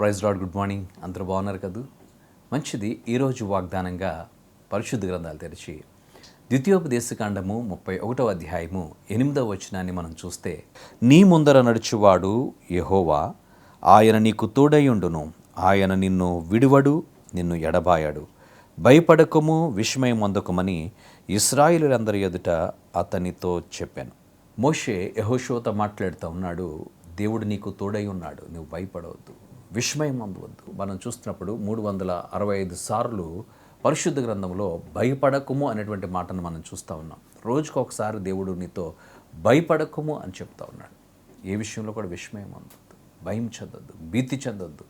Praise lord good morning. అందరూ బాగున్నారు కదూ? మంచిది ఈరోజు వాగ్దానంగా పరిశుద్ధ గ్రంథాలు తెరిచి ద్వితీయోపదేశకాండము ముప్పై ఒకటవ అధ్యాయము ఎనిమిదవ వచనాన్ని మనం చూస్తే నీ ముందర నడుచువాడు యహోవా ఆయన నీకు తోడయుండును. ఆయన నిన్ను విడువడు నిన్ను ఎడబాయాడు. భయపడకము విస్మయం అందకమని ఇస్రాయిలులందరి ఎదుట అతనితో చెప్పాను. మోషే యహోషోతో మాట్లాడుతూ ఉన్నాడు దేవుడు నీకు తోడై ఉన్నాడు నువ్వు భయపడవద్దు. విస్మయం అందవద్దు మనం చూస్తున్నప్పుడు మూడు వందల అరవై ఐదు సార్లు పరిశుద్ధ గ్రంథంలో భయపడకము అనేటువంటి మాటను మనం చూస్తూ ఉన్నాం. రోజుకు ఒకసారి దేవుడు నీతో భయపడకము అని చెప్తా ఉన్నాడు. ఏ విషయంలో కూడా విస్మయం అందొద్దు భయం చెందొద్దు. భీతి చెందొద్దు.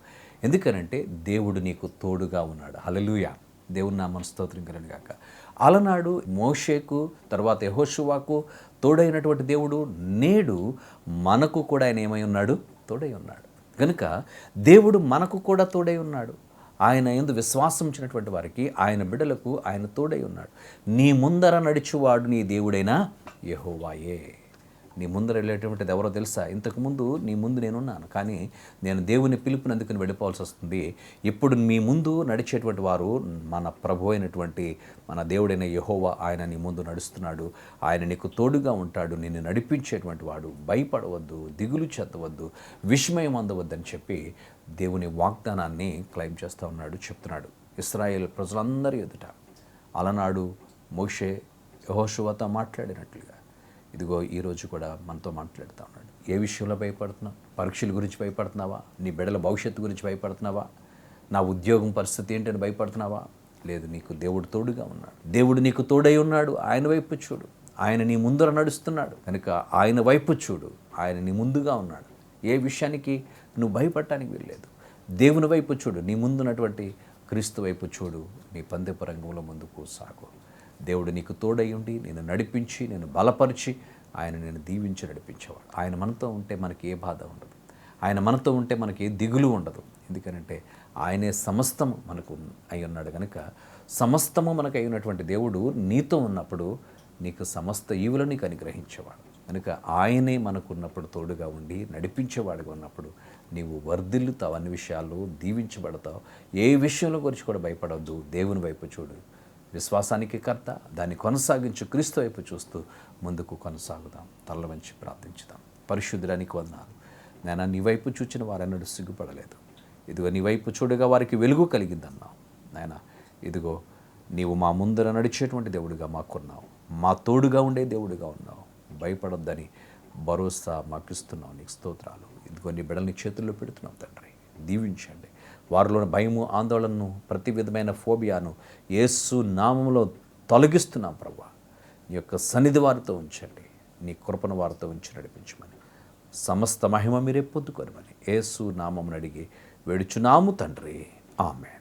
ఎందుకనంటే దేవుడు నీకు తోడుగా ఉన్నాడు. హలలుయ దేవుని నా మనస్తోత్రం కలను గాక. అలనాడు మోషేకు తర్వాత యహోషువాకు తోడైనటువంటి దేవుడు నేడు మనకు కూడా ఆయన ఏమై ఉన్నాడు? తోడై ఉన్నాడు. కనుక దేవుడు మనకు కూడా తోడై ఉన్నాడు. ఆయన ఎందు విశ్వాసం ఇచ్చినటువంటి వారికి ఆయన బిడ్డలకు ఆయన తోడై ఉన్నాడు. నీ ముందర నడిచువాడు నీ దేవుడైనా యహోవాయే. నీ ముందర వెళ్ళేటువంటిది ఎవరో తెలుసా? ఇంతకుముందు నీ ముందు నేనున్నాను. కానీ నేను దేవుని పిలుపునందుకుని వెళ్ళిపోవాల్సి వస్తుంది. ఇప్పుడు మీ ముందు నడిచేటువంటి వారు మన ప్రభు అయినటువంటి మన దేవుడైన యహోవా ఆయన నీ ముందు నడుస్తున్నాడు. ఆయన నీకు తోడుగా ఉంటాడు. నిన్ను నడిపించేటువంటి వాడు. భయపడవద్దు దిగులు చెందవద్దు విస్మయం అందవద్దని చెప్పి దేవుని వాగ్దానాన్ని క్లైమ్ చేస్తూ ఉన్నాడు చెప్తున్నాడు. ఇస్రాయేల్ ప్రజలందరి ఎదుట అలనాడు మోషే యహోషువతో మాట్లాడినట్లుగా. ఇదిగో ఈరోజు కూడా మనతో మాట్లాడుతూ ఉన్నాడు. ఏ విషయంలో భయపడుతున్నావు? పరీక్షల గురించి భయపడుతున్నావా? నీ బిడ్డల భవిష్యత్తు గురించి భయపడుతున్నావా? నా ఉద్యోగం పరిస్థితి ఏంటని భయపడుతున్నావా? లేదు నీకు దేవుడు తోడుగా ఉన్నాడు. దేవుడు నీకు తోడై ఉన్నాడు. ఆయన వైపు చూడు. ఆయన నీ ముందర నడుస్తున్నాడు. కనుక ఆయన వైపు చూడు. ఆయన నీ ముందుగా ఉన్నాడు. ఏ విషయానికి నువ్వు భయపడటానికి వీల్లేదు. దేవుని వైపు చూడు. నీ ముందున్నటువంటి క్రీస్తు వైపు చూడు. నీ పందెపు రంగంలో ముందుకు సాగు. దేవుడు నీకు తోడయ్యుండి నేను నడిపించి నేను బలపరిచి ఆయన నేను దీవించి నడిపించేవాడు. ఆయన మనతో ఉంటే మనకి ఏ బాధ ఉండదు. ఆయన మనతో ఉంటే మనకి ఏ దిగులు ఉండదు. ఎందుకనంటే ఆయనే సమస్తము మనకు అయి ఉన్నాడు కనుక సమస్తము మనకు అయి ఉన్నటువంటి దేవుడు నీతో ఉన్నప్పుడు నీకు సమస్త ఈవులు నీకు అనుగ్రహించేవాడు. కనుక ఆయనే మనకున్నప్పుడు తోడుగా ఉండి నడిపించేవాడుగా ఉన్నప్పుడు నీవు వర్ధిల్లుతావు అన్ని విషయాల్లో దీవించబడతావు. ఏ విషయంలో గురించి కూడా భయపడవద్దు. దేవుని వైపు చూడు. విశ్వాసానికి కర్త దాన్ని కొనసాగించు క్రీస్తు వైపు చూస్తూ ముందుకు కొనసాగుదాం. తల్ల వంచి ప్రార్థించుదాం. పరిశుద్ధుడానికి వదనాలు. నేను నీ వైపు చూచిన వారన్నడు సిగ్గుపడలేదు. ఇదిగో నీ వైపు చూడగా వారికి వెలుగు కలిగిందన్నావు. నాయన ఇదిగో నీవు మా ముందర నడిచేటువంటి దేవుడిగా మాకున్నావు. మా తోడుగా ఉండే దేవుడిగా ఉన్నావు. భయపడొద్దని భరోసా మాకు ఇస్తున్నావు నీకు స్తోత్రాలు. ఇదిగో నీ బిడ్డల్ని చేతుల్లో పెడుతున్నావు తండ్రి. దీవించండి. వారిలోని భయము ఆందోళనను ప్రతి విధమైన ఫోబియాను యేసు నామంలో తొలగిస్తున్నాం ప్రభా నీ యొక్క సన్నిధి వారితో ఉంచండి. నీ కృపను వారితో ఉంచి నడిపించమని. సమస్త మహిమ మీరే పొందుకొనమని యేసు నామమును అడిగి వేడుచున్నాము తండ్రి. ఆమె